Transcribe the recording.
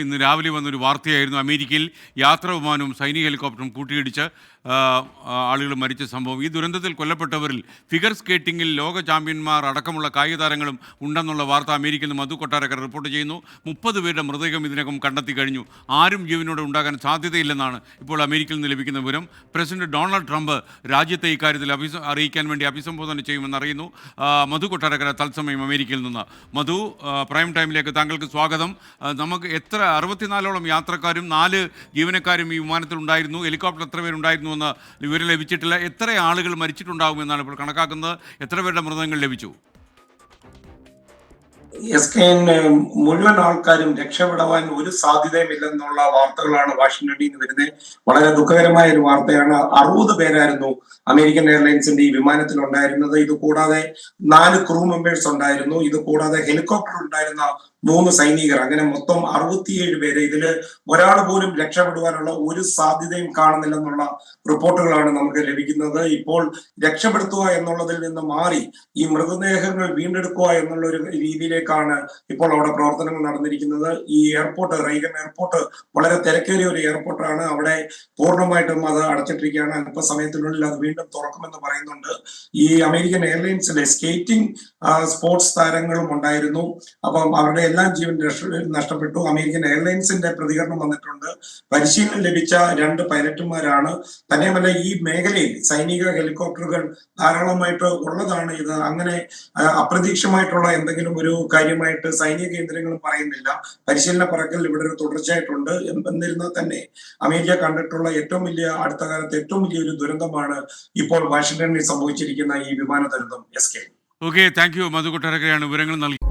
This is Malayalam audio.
ഇന്ന് രാവിലെ വന്നൊരു വാർത്തയായിരുന്നു. അമേരിക്കയിൽ യാത്രാ വിമാനവും സൈനിക ഹെലികോപ്റ്ററും കൂട്ടിയിടിച്ച് ആളുകൾ മരിച്ച സംഭവം. ഈ ദുരന്തത്തിൽ കൊല്ലപ്പെട്ടവരിൽ ഫിഗർ സ്കേറ്റിംഗിൽ ലോക ചാമ്പ്യന്മാർ അടക്കമുള്ള കായിക താരങ്ങളും ഉണ്ടെന്നുള്ള വാർത്ത അമേരിക്കയിൽ നിന്ന് മധു കൊട്ടാരക്കർ റിപ്പോർട്ട് ചെയ്യുന്നു. മുപ്പത് പേരുടെ മൃതദേഹം ഇതിനകം കണ്ടെത്തി കഴിഞ്ഞു. ആരും ജീവനോടെ ഉണ്ടാകാൻ സാധ്യതയില്ലെന്നാണ് ഇപ്പോൾ അമേരിക്കയിൽ നിന്ന് ലഭിക്കുന്ന വിവരം. പ്രസിഡന്റ് ഡൊണാൾഡ് ട്രംപ് രാജ്യത്തെ ഇക്കാര്യത്തിൽ അഭിസ അറിയിക്കാൻ വേണ്ടി അഭിസംബോധന ചെയ്യുമെന്ന് അറിയുന്നു. മധു കൊട്ടാരക്കര തത്സമയം അമേരിക്കയിൽ നിന്ന്. മധു പ്രൈം ടൈമിലേക്ക് താങ്കൾക്ക് സ്വാഗതം. നമുക്ക് എത്ര അറുപത്തിനാലോളം യാത്രക്കാരും നാല് ജീവനക്കാരും ഈ വിമാനത്തിൽ ഉണ്ടായിരുന്നു. ഹെലികോപ്റ്റർ എത്ര പേരുണ്ടായിരുന്നു എന്ന് വിവരം ലഭിച്ചിട്ടില്ല. എത്ര ആളുകൾ മരിച്ചിട്ടുണ്ടാകും എന്നാണ് ഇപ്പോൾ കണക്കാക്കുന്നത്. എത്ര പേരുടെ മൃതങ്ങൾ ലഭിച്ചു? എസ് കെ മുഴുവൻ ആൾക്കാരും രക്ഷപ്പെടാൻ ഒരു സാധ്യതയുമില്ലെന്നുള്ള വാർത്തകളാണ് വാഷിംഗ്ടണിൽ നിന്ന് വരുന്നത്. വളരെ ദുഃഖകരമായ ഒരു വാർത്തയാണ്. അറുപത് പേരായിരുന്നു അമേരിക്കൻ എയർലൈൻസിന്റെ ഈ വിമാനത്തിൽ ഉണ്ടായിരുന്നത്. ഇത് കൂടാതെ നാല് ക്രൂ മെമ്പേഴ്സ് ഉണ്ടായിരുന്നു. ഇത് കൂടാതെ ഹെലികോപ്റ്റർ ഉണ്ടായിരുന്ന മൂന്ന് സൈനികർ. അങ്ങനെ മൊത്തം അറുപത്തിയേഴ് പേര് ഇതിൽ ഒരാൾ പോലും രക്ഷപ്പെടുവാനുള്ള ഒരു സാധ്യതയും കാണുന്നില്ലെന്നുള്ള റിപ്പോർട്ടുകളാണ് നമുക്ക് ലഭിക്കുന്നത്. ഇപ്പോൾ രക്ഷപ്പെടുത്തുക എന്നുള്ളതിൽ നിന്ന് മാറി ഈ മൃതദേഹങ്ങൾ വീണ്ടെടുക്കുക എന്നുള്ള ഒരു രീതിയിലേക്കാണ് ഇപ്പോൾ അവിടെ പ്രവർത്തനങ്ങൾ നടന്നിരിക്കുന്നത്. ഈ എയർപോർട്ട് റൈഗൻ എയർപോർട്ട് വളരെ തിരക്കേറിയ ഒരു എയർപോർട്ടാണ്. അവിടെ പൂർണമായിട്ടും അത് അടച്ചിട്ടിരിക്കുകയാണ്. അല്പസമയത്തിനുള്ളിൽ അത് വീണ്ടും തുറക്കുമെന്ന് പറയുന്നുണ്ട്. ഈ അമേരിക്കൻ എയർലൈൻസിലെ സ്കേറ്റിംഗ് സ്പോർട്സ് താരങ്ങളും ഉണ്ടായിരുന്നു. അപ്പം അവരുടെ എല്ലാം ജീവൻ നഷ്ടപ്പെട്ടു. അമേരിക്കൻ എയർലൈൻസിന്റെ പ്രതികരണം വന്നിട്ടുണ്ട്. പരിശീലനം ലഭിച്ച രണ്ട് പൈലറ്റുമാരാണ്. തന്നെയുമല്ല ഈ മേഖലയിൽ സൈനിക ഹെലികോപ്റ്ററുകൾ ധാരാളമായിട്ട് ഉള്ളതാണ്. ഇത് അങ്ങനെ അപ്രതീക്ഷമായിട്ടുള്ള എന്തെങ്കിലും ഒരു കാര്യമായിട്ട് സൈനിക കേന്ദ്രങ്ങളും പറയുന്നില്ല. പരിശീലന പറക്കൽ ഇവിടെ ഒരു തുടർച്ചയായിട്ടുണ്ട് എന്ന് എന്നിരുന്നാൽ തന്നെ അമേരിക്ക കണ്ടിട്ടുള്ള ഏറ്റവും വലിയ അടുത്ത കാലത്ത് ഏറ്റവും വലിയൊരു ദുരന്തമാണ് ഇപ്പോൾ വാഷിംഗ്ടണിൽ സംഭവിച്ചിരിക്കുന്ന ഈ വിമാന ദുരന്തം S K. Okay thank you Madhu കൊട്ടാരക്കരയാണ് വിവരങ്ങൾ നൽകി